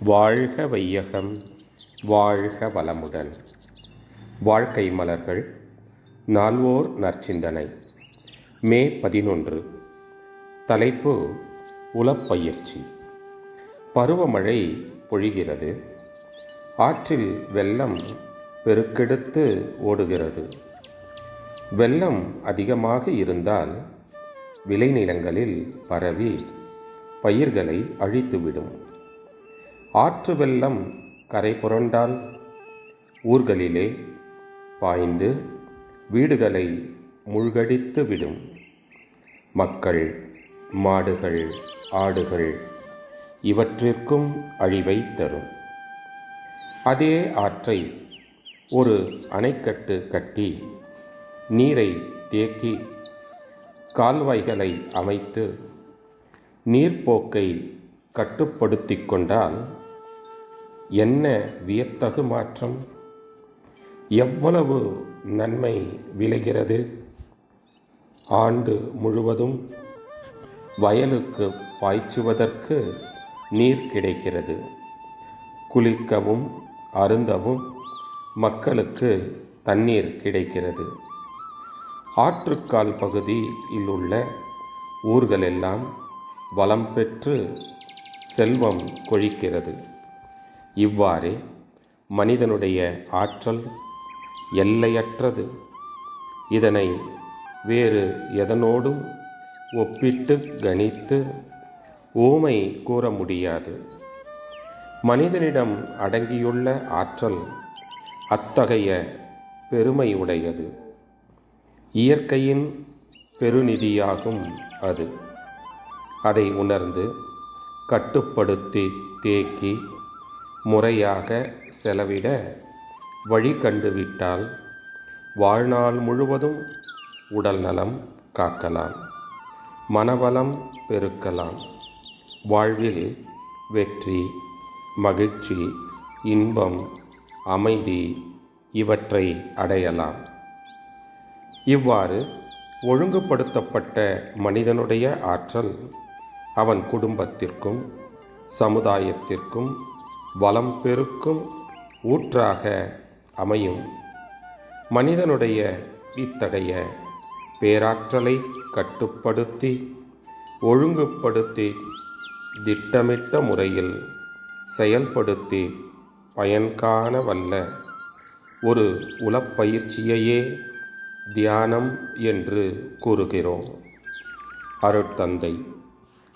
வாழ்க வையகம் வாழ்க வளமுடன். வாழ்க்கை மலர்கள் நால்வோர் நற்சிந்தனை. மே பதினொன்று. தலைப்பு உலப்பயிற்சி பருவமழை பொழிகிறது. ஆற்றில் வெள்ளம் பெருக்கெடுத்து ஓடுகிறது. வெள்ளம் அதிகமாக இருந்தால் விளைநிலங்களில் பரவி பயிர்களை அழித்துவிடும். ஆற்று வெள்ளம் கரை புரண்டால் ஊர்களிலே பாய்ந்து வீடுகளை மூழ்கடித்து விடும். மக்கள் மாடுகள் ஆடுகள் இவற்றிற்கும் அழிவை தரும். அதே ஆற்றை ஒரு அணைக்கட்டு கட்டி நீரை தேக்கி கால்வாய்களை அமைத்து நீர்ப்போக்கை கட்டுப்படுத்தி கொண்டால் என்ன வியத்தகு மாற்றம்? எவ்வளவு நன்மை விளைகிறது? ஆண்டு முழுவதும் வயலுக்கு பாய்ச்சுவதற்கு நீர் கிடைக்கிறது. குளிக்கவும் அருந்தவும் மக்களுக்கு தண்ணீர் கிடைக்கிறது. ஆற்றுக்கால் பகுதியில் உள்ள ஊர்களெல்லாம் வளம் பெற்று செல்வம் கொழிக்கிறது. இவ்வாறே மனிதனுடைய ஆற்றல் எல்லையற்றது. இதனை வேறு எதனோடும் ஒப்பிட்டு கணித்து ஊமை கூற முடியாது. மனிதனிடம் அடங்கியுள்ள ஆற்றல் அத்தகைய பெருமையுடையது. இயற்கையின் பெருநிதியாகும் அது. அதை உணர்ந்து கட்டுப்படுத்தி தேக்கி முறையாக செலவிட வழி கண்டுவிட்டால் வாழ்நாள் முழுவதும் உடல் நலம் காக்கலாம் மனவளம் பெருக்கலாம். வாழ்வில் வெற்றி மகிழ்ச்சி இன்பம் அமைதி இவற்றை அடையலாம். இவ்வாறு ஒழுங்குபடுத்தப்பட்ட மனிதனுடைய ஆற்றல் அவன் குடும்பத்திற்கும் சமுதாயத்திற்கும் வளம் பெருக்கும் ஊற்றாக அமையும். மனிதனுடைய இத்தகைய பேராற்றலை கட்டுப்படுத்தி ஒழுங்குபடுத்தி திட்டமிட்ட முறையில் செயல்படுத்தி பயன்காண வல்ல ஒரு உளப்பயிற்சியையே தியானம் என்று கூறுகிறோம். அருட்தந்தை.